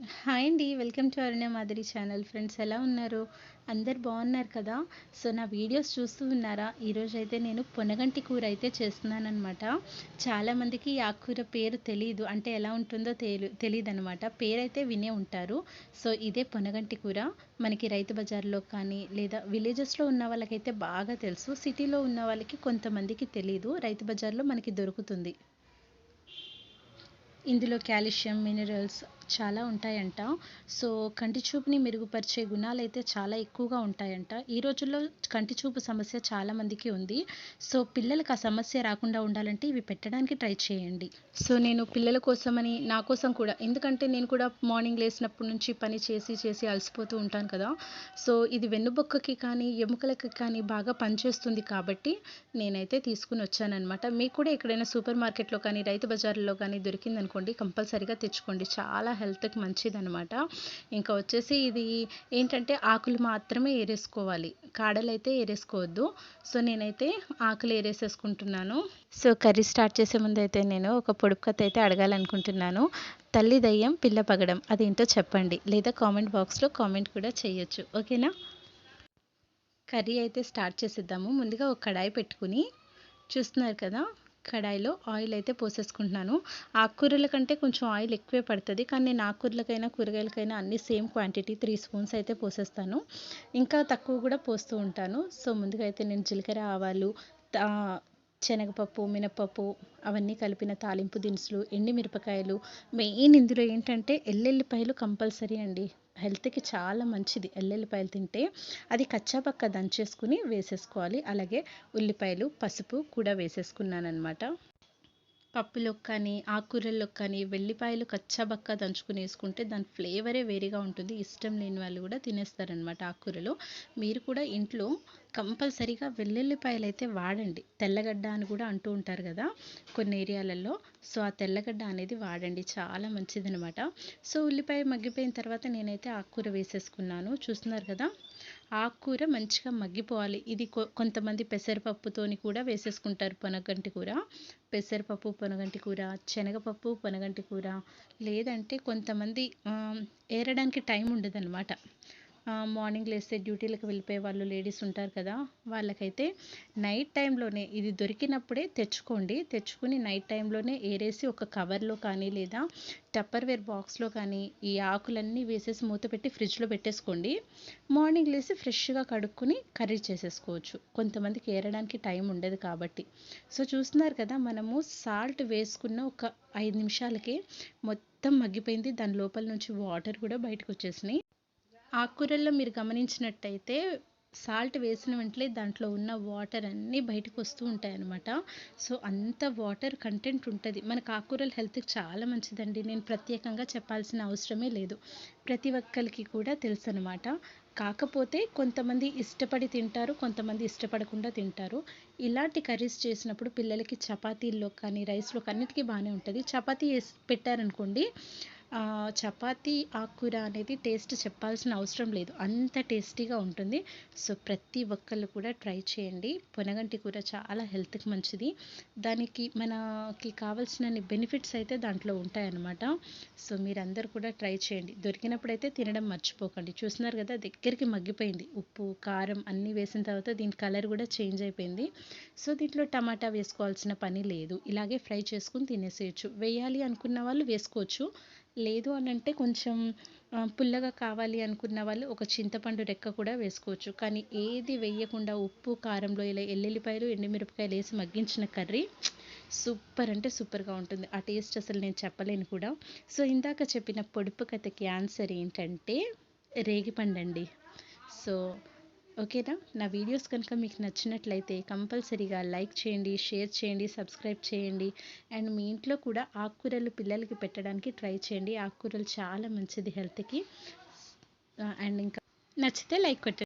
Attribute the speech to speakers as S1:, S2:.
S1: Hi అండి. Welcome to అరుణ మాదిరి channel. Friends ఎలా ఉన్నారు? అందరు బాగున్నారు కదా? సో నా వీడియోస్ చూస్తూ ఉన్నారా? ఈరోజు అయితే నేను పొనగంటి కూర అయితే చేస్తున్నానమాట చాలామందికి ఆ కూర పేరు తెలియదు అంటే ఎలా ఉంటుందో తెలి తెలియదు అనమాట పేరైతే వినే ఉంటారు. సో ఇదే పొనగంటి కూర. మనకి రైతు బజార్లో కానీ లేదా విలేజెస్లో ఉన్న వాళ్ళకైతే బాగా తెలుసు. సిటీలో ఉన్న వాళ్ళకి కొంతమందికి తెలియదు రైతు బజార్లో మనకి దొరుకుతుంది. ఇందులో కాల్షియం మినరల్స్ చాలా ఉంటాయంట. సో కంటి చూపుని మెరుగుపరిచే గుణాలు అయితే చాలా ఎక్కువగా ఉంటాయంట. ఈ రోజుల్లో కంటి చూపు సమస్య చాలా మందికి ఉంది. సో పిల్లలకు ఆ సమస్య రాకుండా ఉండాలంటే ఇవి పెట్టడానికి ట్రై చేయండి. సో నేను పిల్లల కోసమని నా కోసం కూడా. ఎందుకంటే నేను కూడా మార్నింగ్ లేచినప్పటి నుంచి పని చేసి చేసి అలసిపోతూ ఉంటాను కదా. సో ఇది వెన్నుబొక్కకి కానీ ఎముకలకి కానీ బాగా పనిచేస్తుంది కాబట్టి నేనైతే తీసుకుని వచ్చానమాట మీకు కూడా ఎక్కడైనా సూపర్ మార్కెట్లో కానీ రైతు బజార్లో కానీ దొరికిందనుకోండి కంపల్సరీగా తెచ్చుకోండి. చాలా హెల్త్కి మంచిదనమాట ఇంకా వచ్చేసి ఇది ఏంటంటే ఆకులు మాత్రమే ఏరేసుకోవాలి. కాడలు అయితే ఏరేసుకోవద్దు. సో నేనైతే ఆకులు ఏరేసేసుకుంటున్నాను. సో కర్రీ స్టార్ట్ చేసే ముందు అయితే నేను ఒక పొడుపు కథ అయితే అడగాలనుకుంటున్నాను. తల్లి దయ్యం పిల్ల పగడం అదేంటో చెప్పండి. లేదా కామెంట్ బాక్స్లో కామెంట్ కూడా చేయొచ్చు. ఓకేనా? కర్రీ అయితే స్టార్ట్ చేసేద్దాము. ముందుగా ఒక కడాయి పెట్టుకుని చూస్తున్నారు కదా? కడాయిలో ఆయిల్ అయితే పోసేసుకుంటున్నాను. ఆకుకూరల కంటే కొంచెం ఆయిల్ ఎక్కువే పడుతుంది. కానీ నేను ఆకుకూరలకైనా కూరగాయలకైనా అన్ని సేమ్ క్వాంటిటీ త్రీ స్పూన్స్ అయితే పోసేస్తాను. ఇంకా తక్కువ కూడా పోస్తూ ఉంటాను. సో ముందుగా అయితే నేను జీలకర్ర ఆవాలు శనగపప్పు మినపప్పు అవన్నీ కలిపిన తాలింపు దినుసులు ఎండిమిరపకాయలు మెయిన్ ఇందులో ఏంటంటే ఎల్లెల్లిపాయలు కంపల్సరీ అండి. హెల్త్కి చాలా మంచిది ఎల్లెల్లిపాయలు తింటే. అది కచ్చాపక్క దంచేసుకుని వేసేసుకోవాలి. అలాగే ఉల్లిపాయలు పసుపు కూడా వేసేసుకున్నాను అనమాట పప్పులో కానీ ఆకుకూరల్లో కానీ వెల్లిపాయలు కచ్చాబక్క దంచుకుని వేసుకుంటే దాని ఫ్లేవరే వేరేగా ఉంటుంది. ఇష్టం లేని వాళ్ళు కూడా తినేస్తారనమాట ఆకుకూరలో. మీరు కూడా ఇంట్లో కంపల్సరీగా వెల్లుల్లిపాయలు అయితే వాడండి. తెల్లగడ్డ అని కూడా అంటూ ఉంటారు కదా కొన్ని ఏరియాలలో. సో ఆ తెల్లగడ్డ అనేది వాడండి. చాలా మంచిదనమాట సో ఉల్లిపాయ మగ్గిపోయిన తర్వాత నేనైతే ఆకుకూర వేసేసుకున్నాను. చూస్తున్నారు కదా ఆకుకూర మంచిగా మగ్గిపోవాలి. ఇది కొంతమంది పెసరపప్పుతోని కూడా వేసేసుకుంటారు పొనగంటి కూర. పెసరపప్పు పొనగంటి కూర శనగపప్పు పొనగంటి కూర. లేదంటే కొంతమంది ఏరడానికి టైం ఉండదన్నమాట. మార్నింగ్ లేస్తే డ్యూటీలకు వెళ్ళిపోయే వాళ్ళు లేడీస్ ఉంటారు కదా వాళ్ళకైతే నైట్ టైంలోనే ఇది దొరికినప్పుడే తెచ్చుకోండి. తెచ్చుకుని నైట్ టైంలోనే ఏరేసి ఒక కవర్లో కానీ లేదా టప్పర్వేర్ బాక్స్లో కానీ ఈ ఆకులన్నీ వేసేసి మూత పెట్టి ఫ్రిడ్జ్లో పెట్టేసుకోండి. మార్నింగ్ లేసి ఫ్రెష్గా కడుక్కొని కర్రీ చేసేసుకోవచ్చు. కొంతమందికి ఏరడానికి టైం ఉండదు కాబట్టి. సో చూస్తున్నారు కదా మనము సాల్ట్ వేసుకున్న ఒక ఐదు నిమిషాలకే మొత్తం మగ్గిపోయింది. దాని లోపల నుంచి వాటర్ కూడా బయటకు వచ్చేసినాయి. ఆకుకూరల్లో మీరు గమనించినట్టయితే సాల్ట్ వేసిన వెంటనే దాంట్లో ఉన్న వాటర్ అన్నీ బయటకు వస్తూ ఉంటాయి అన్నమాట సో అంత వాటర్ కంటెంట్ ఉంటుంది. మనకు ఆకుకూరలు హెల్త్కి చాలా మంచిదండి. నేను ప్రత్యేకంగా చెప్పాల్సిన అవసరమే లేదు. ప్రతి ఒక్కరికి కూడా తెలుసు అనమాట కాకపోతే కొంతమంది ఇష్టపడి తింటారు కొంతమంది ఇష్టపడకుండా తింటారు. ఇలాంటి కర్రీస్ చేసినప్పుడు పిల్లలకి చపాతీల్లో కానీ రైస్లో అన్నిటికీ బాగానే ఉంటుంది. చపాతీ వేసి పెట్టారనుకోండి చపాతీ ఆకుకూర అనేది టేస్ట్ చెప్పాల్సిన అవసరం లేదు. అంత టేస్టీగా ఉంటుంది. సో ప్రతి ఒక్కళ్ళు కూడా ట్రై చేయండి. పొనగంటి కూర చాలా హెల్త్కి మంచిది. దానికి మనకి కావాల్సిన బెనిఫిట్స్ అయితే దాంట్లో ఉంటాయన్నమాట. సో మీరందరూ కూడా ట్రై చేయండి. దొరికినప్పుడు అయితే తినడం మర్చిపోకండి. చూస్తున్నారు కదా దగ్గరికి మగ్గిపోయింది. ఉప్పు కారం అన్నీ వేసిన తర్వాత దీని కలర్ కూడా చేంజ్ అయిపోయింది. సో దీంట్లో టమాటా వేసుకోవాల్సిన పని లేదు. ఇలాగే ఫ్రై చేసుకుని తినేసేయచ్చు. వేయాలి అనుకున్న వాళ్ళు వేసుకోవచ్చు. లేదు అని అంటే కొంచెం పుల్లగా కావాలి అనుకున్న వాళ్ళు ఒక చింతపండు రెక్క కూడా వేసుకోవచ్చు. కానీ ఏది వేయకుండా ఉప్పు కారంలో ఇలా ఎల్లుల్లిపాయలు ఎండుమిరపకాయలు వేసి మగ్గించిన కర్రీ సూపర్ అంటే సూపర్గా ఉంటుంది. ఆ టేస్ట్ అసలు నేను చెప్పలేను కూడా. సో ఇందాక చెప్పిన పొడుపు కథకి ఆన్సర్ ఏంటంటే రేగిపండండి. సో ఓకేనా? నా వీడియోస్ కనుక మీకు నచ్చినట్లయితే కంపల్సరీగా లైక్ చేయండి షేర్ చేయండి సబ్స్క్రైబ్ చేయండి. అండ్ మీ ఇంట్లో కూడా ఆకుకూరలు పిల్లలకి పెట్టడానికి ట్రై చేయండి. ఆకుకూరలు చాలా మంచిది హెల్త్కి. అండ్ ఇంకా నచ్చితే లైక్ కొట్టండి.